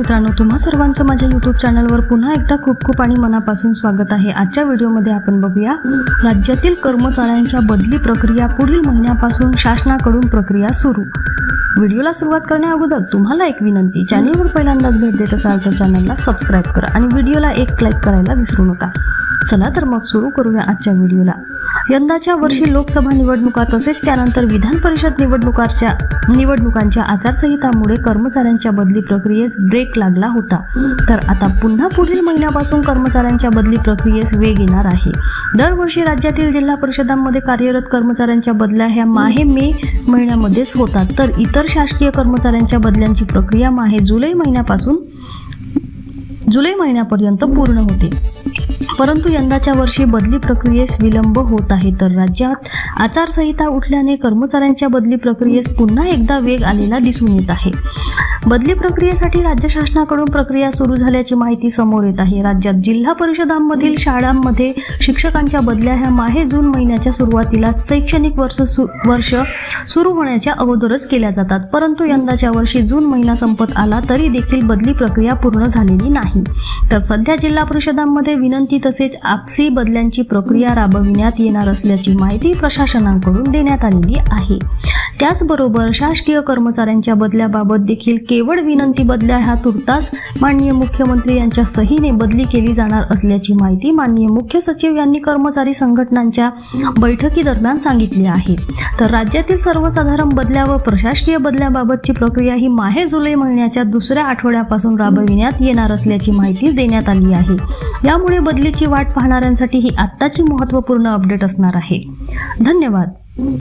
मित्रांनो तुम्हा सर्वांचं माझ्या यूट्यूब चॅनलवर पुन्हा एकदा खूप खूप आणि मनापासून स्वागत आहे. आजच्या व्हिडिओमध्ये आपण बघूया राज्यातील कर्मचाऱ्यांच्या बदली प्रक्रिया पुढील महिन्यापासून शासनाकडून प्रक्रिया सुरू. व्हिडिओला सुरुवात करण्या तुम्हाला एक विनंती चॅनलवर पहिल्यांदाच भेट देत असाल तर चॅनलला सबस्क्राईब करा आणि व्हिडिओला एक लाईक करायला विसरू नका. चला तर मग सुरू करूया आजच्या व्हिडिओला. यंदाच्या वर्षी लोकसभा निवडणुका तसेच त्यानंतर विधान परिषद निवडणुकांच्या निवडणुकांच्या आचारसंहितामुळे कर्मचाऱ्यांच्या बदली प्रक्रियेस ब्रेक लागला होता. तर आता पुन्हा पुढील महिन्यापासून कर्मचाऱ्यांच्या बदली प्रक्रियेस वेग येणार आहे. दरवर्षी राज्यातील जिल्हा परिषदांमध्ये कार्यरत कर्मचाऱ्यांच्या बदल्या ह्या माहे मे महिन्यामध्येच होतात. तर इतर शासकीय कर्मचाऱ्यांच्या बदल्यांची प्रक्रिया माहे जुलै महिन्यापासून जुलै महिन्यापर्यंत पूर्ण होते. परंतु यंदाच्या वर्षी बदली प्रक्रियेस विलंब होत आहे. तर राज्यात आचारसंहिता उठल्याने कर्मचाऱ्यांच्या बदली प्रक्रियेस पुन्हा एकदा वेग आलेला दिसून येत आहे. बदली प्रक्रियेसाठी राज्य शासनाकडून प्रक्रिया सुरू झाल्याची माहिती समोर येत आहे. राज्यात जिल्हा परिषदांमधील शाळांमध्ये शिक्षकांच्या बदल्या ह्या माहे जून महिन्याच्या सुरुवातीला शैक्षणिक वर्ष सु वर्ष सुरू होण्याच्या अगोदरच केल्या जातात. परंतु यंदाच्या वर्षी जून महिना संपत आला तरी देखील बदली प्रक्रिया पूर्ण झालेली नाही. तर सध्या जिल्हा परिषदांमध्ये विनंती तसेच आपसी बदल्यांची प्रक्रिया राबविण्यात येणार असल्याची माहिती प्रशासनाकडून देण्यात आलेली आहे. त्याचबरोबर शासकीय कर्मचाऱ्यांच्या बदल्याबाबत देखील केवळ विनंती बदल्या ह्या तुर्तास माननीय मुख्यमंत्री यांच्या सहीने बदली केली जाणार असल्याची माहिती माननीय मुख्य सचिव यांनी कर्मचारी संघटनांच्या बैठकीदरम्यान सांगितली आहे. तर राज्यातील सर्वसाधारण बदल्या व प्रशासकीय बदल्याबाबतची प्रक्रिया ही माहे जुलै महिन्याच्या दुसऱ्या आठवड्यापासून राबविण्यात येणार असल्याची माहिती देण्यात आली आहे. यामुळे बदलीची वाट पाहणाऱ्यांसाठी ही आत्ताची महत्त्वपूर्ण अपडेट असणार आहे. धन्यवाद.